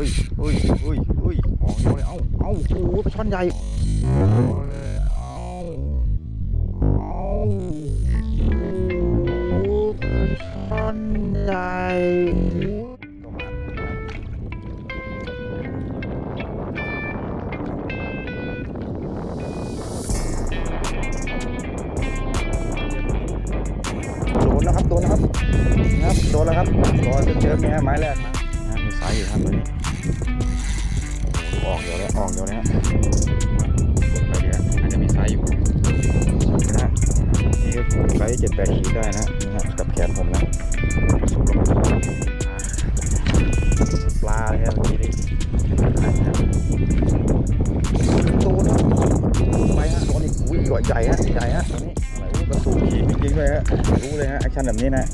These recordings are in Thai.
ฮ้ยเฮ้ยเฮ้ยเฮ้ยออกเร็วเลยเอ้าเอ้าโอ้โหปลาช่อนใหญ่เอาเอาโอ้ช่อนใหญ่โดนแล้วครับ โดนแล้วครับนะครับ โดนแล้วครับรอจนเจอแม่ไม้แรกมานะมีสายอยู่ครับตัวนี้ ออกเดี๋ยวแล้วออกเดี๋ยวแล้วไปเดี๋ยวอาจจะมีไซสายอยู่นะนี่ก็ไซส์เจ็ดแปดขีดได้นะนี่ฮะกับแขนผมนะสูบลงมาอ่าปลาเลยครับเมื่อกี้นี้โดนนะไปฮะโดนอีกอุ้ยใหญ่ฮะใหญ่ฮะตัวนี้อะไรอุ้ยกระสูขีดจริงๆด้วยฮะรู้เลยฮะแอคชั่นแบบนี้นะ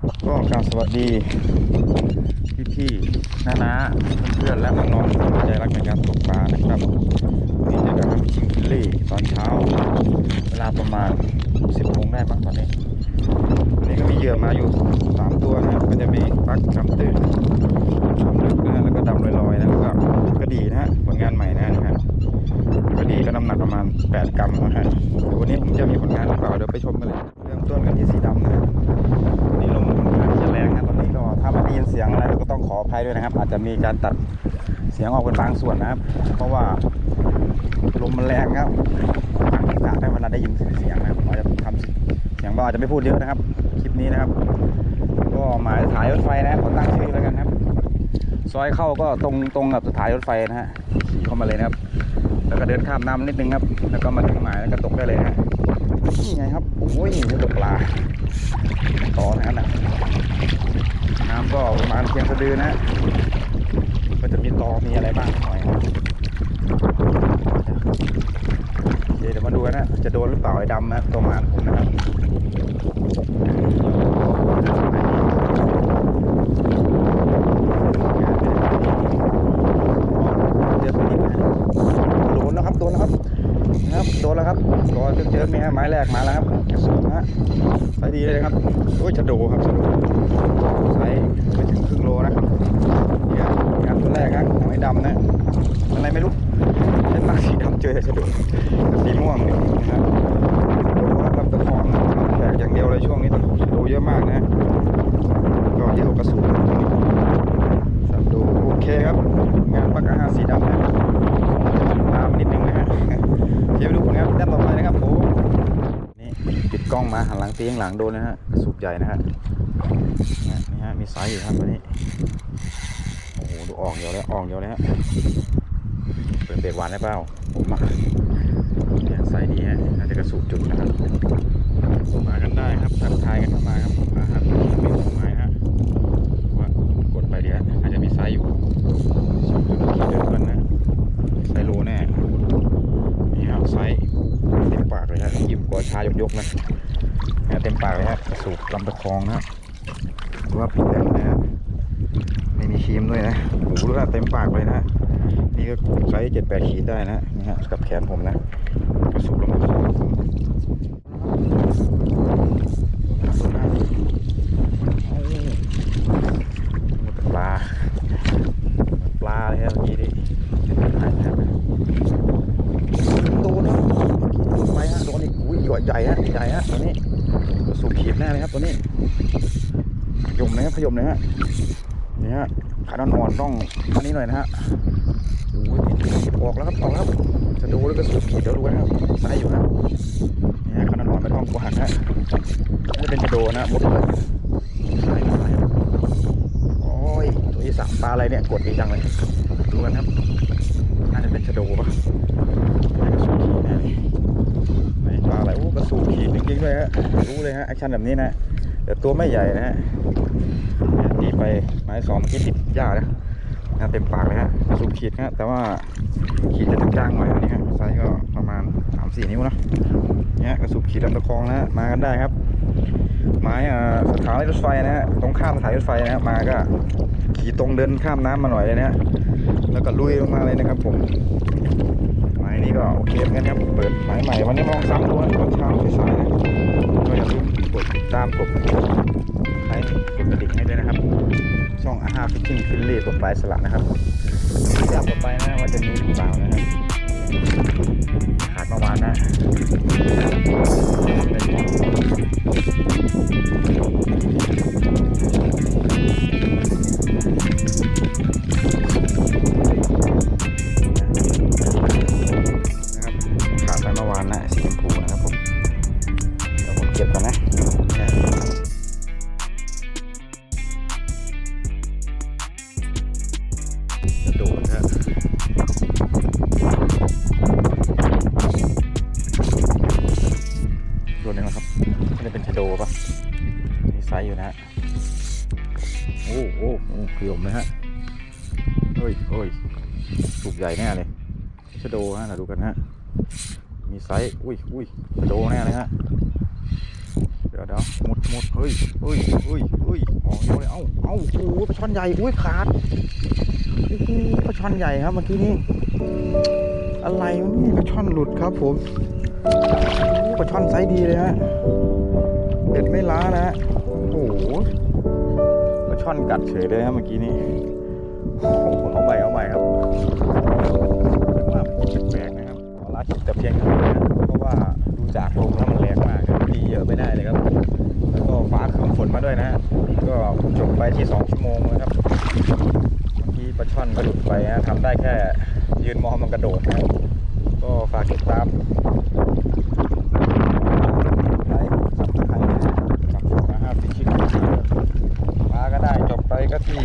ก็กราบสวัสดีพี่พี่ๆน้านาๆเพื่อนๆและน้องๆที่ใจรักในการตกปลานะครับนี่จอกันครับชิงคิลลี่ตอนเช้า เวลาประมาณ 10โมงได้บ้างตอนนี้วันนี้ก็มีเหยื่อมาอยู่ 3 ตัวนะครับก็จะมีปักกำตื่นดำลึกนะแล้วก็ดำลอยๆนะแล้วก็ก็ดีนะฮะผลงานใหม่นะฮะนะครับก็ดีก็น้ำหนักประมาณ 8 กรัมนะฮะววันนี้ผมจะมีผลงานหรือเปล่าเดี๋ยวไปชมกันเลย ภัยด้วยนะครับ อาจจะมีการตัดเสียงออกเป็นบางส่วนนะครับ เพราะว่าลมมันแรงครับฟังอีสานได้เวลาได้ยินเสียงนะผมอาจจะทำเสียงเบาอาจจะไม่พูดเยอะนะครับ คลิปนี้นะครับ ก็หมายสถายรถไฟนะขอตั้งชื่อแล้วกันครับซอยเข้าก็ตรงตรงกับสถายรถไฟนะฮะขี่เข้ามาเลยนะครับ แล้วก็เดินข้ามน้ำนิดนึงครับ แล้วก็มาถึงหมายแล้วก็ตกได้เลยนะฮะนี่ไงครับโอ้ยนี่ตกปลาต่อนั้นนะ น้ำก็ประมาณเพียงสะดือนะก็จะมีตอมีอะไรบ้างหน่อยเดี๋ยวมาดูกันนะ จะโดนหรือเปล่าไอ้ดำนะตัวหมานผมนะครับเดี๋ยวไปนิดนะโดนแล้วครับ โดนแล้วครับ นะครับ โดน แล้วครับรอจนเจอแม่ไม้แรกมาแล้วครับสุนนะฮะไปดีเลยครับโอ้ยชะโดครับชะโดไซส์ไปถึงครึ่งโลนะครับเนี่ยงานตัวแรกนะหอยดำนะอะไรไม่รู้เป็นมากสีดำเจอแต่ชะโดสีม่วงเนี่ยนะครับลำตะคองนะแขกอย่างเดียวเลยช่วงนี้ตะชะโดเยอะมากนะ ก็เยอะกว่ากระสุนชะโดโอเคครับ งานปากกาห้าสีดำนะตามนิดนึงนะฮะเดี๋ยวไปดูผลงานแต้มต่อไปนะครับผม นี่ปิดกล้อ งมาหันหลังตีข้างหลังโดนนะฮะกระสุบใหญ่นะฮะเนี่ยนี่ฮะมีสายอยู่ครับวันนี้โอ้โหดูออกเดียวแล้วออกเดียวแล้วฮะเป็นเบรกหวานได้เปล่าผมมาเนี่ยใส่ดีฮะน่าจะกระสุบจุดนะครับมากันได้ครับทักทายกันเข้ามาครับอาหารมีของไม้ฮะว่ากดไปเดี๋ยวอาจจะมีสายอยู่สองตัวขีดเดินกันนะไซโลแน่นี่ครับไซส์เต็มปากเลยฮะยิ้มกอชายกๆนะนะเต็มปากเลยฮะสูบลำตะคองนะฮะดูว่าปิดแต้มนะฮะไม่มีครีมด้วยนะหูดูว่าเต็มปากเลยนะฮะนี่ก็ไซส์เจ็ดแปดขีดได้นะนี่ฮะกับแขนผมนะกระสูบลำตะคองผมปลา ปลาเลยครับเมื่อกี้นี้โดนนะโดนไปฮะโดนอีกอุ้ยใหญ่ฮะใหญ่ฮะตัวนี้ ตัวสูบขีดแน่เลยครับตัวนี้ยมหน่อยฮะขยมหน่ยฮะนี่ฮะขาดอ่อนๆต้องอันนี้หน่อยนะฮะโอ้ยติดออกแล้วครับออกแล้วจะดูแล้วก็สุดขีดเดี๋ยวดูนะครับไซส์อยู่นะนี่ฮะขาดอ่อนไม่ต้องกลัวหักนะน่าจะเป็นกระโดนะมุดเลยโอ้ยตัวที่สามปลาอะไรเนี่ยกดดีจังเลยดูกันครับน่าจะเป็นชะโดปะ ริงด้วยฮะรู้เลยฮะแอคชั่นแบบนี้นะแต่ตัวไม่ใหญ่นะฮะตีไปไม้สองเมื่อกี้ติดหญ้านะนะเต็มปากเลยฮะสูบขีดนะฮะแต่ว่าขีดจะจางหน่อยอันนี้ฮะไซส์ก็ประมาณสามสี่นิ้วนะเนี่ยกระสูบขีดลำตะคองนะฮะมากันได้ครับ ไม้อาสถานีรถไฟนะฮะตรงข้ามสถานีรถไฟนะฮะมาก็ขี่ตรงเดินข้ามน้ำมาหน่อยเลยนะฮะแล้วก็ลุยลงมาเลยนะครับผมไม้นี้ก็โอเคเหมือนกันครับ เปิดไม้ใหม่ วันนี้มาลองซ้ำดูนะตอนเช้าสายๆนะก็อย่าลืมกดติดตามกดให้กดกระดิ่งให้ด้วยนะครับ ช่องอาหาฟิชชิ่งฟิลลี่กดปลายสลักนะครับไม่ทราบต่อไปนะว่าจะมีหรือเปล่านะครับขาดเมื่อวานนะ จะโดนฮะโดนยังไงครับไม่ได้เป็นชะโดปะมีไซส์อยู่นะฮะโอ้โอ้โอ้ขยมเลยฮะเฮ้ยเฮ้ยสูบใหญ่แน่เลยชะโดฮะเราดูกันฮะมีไซส์อุ้ยอุ้ยชะโดแน่เลยฮะเดี๋ยวเดี๋ยวมุดมุดเฮ้ยเฮ้ยเฮ้ยเฮ้ยออกเลยเอ้าเอ้าโอ้โหปลาช่อนใหญ่อุ้ยขาด โอ้โหปลาช่อนใหญ่ครับเมื่อกี้นี้ อะไรวะเนี่ยปลาช่อนหลุดครับ ผมโหปลาช่อนไซส์ดีเลยฮะเบ็ดไม่ล้านะฮะโอ้โหปลาช่อนกัดเฉยเลยฮะเมื่อกี้นี้โอ้โหเอาใหม่เอาใหม่ครับว่ามันแปลกนะครับขอลาคลิปแต่เพียงเท่านี้นะเพราะว่าดูจากลมแล้วมันแรงมากตีเยอะไม่ได้เลยครับ แล้วก็ฟ้าครึ้มฝนมาด้วยนะฮะก็จบไปที่สองชั่วโมงนะครับ ปลาช่อนก็หลุดไปฮะทำได้แค่ยืนมองมันกระโดดนะก็ฝากติดตามไลค์สับสไครต์กับช่องอาหารพิชิตมาก็ได้จบไปก็ที่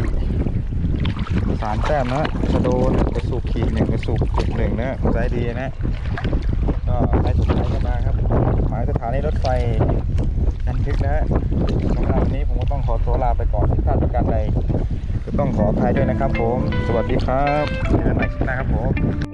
สามแต้มนะกระโดนกระสูบขีดหนึ่งกระสูบขีดหนึ่งนะใจดีนะก็ให้ถูกใจกันมาครับหมายสถานีรถไฟจันทึกนะฮะสำหรับวันนี้ผมก็ต้องขอตัวลาไปก่อนที่พลาดประการใด ต้องขออภัยด้วยนะครับผม สวัสดีครับเจอกันใหม่คลิปหน้าครับผม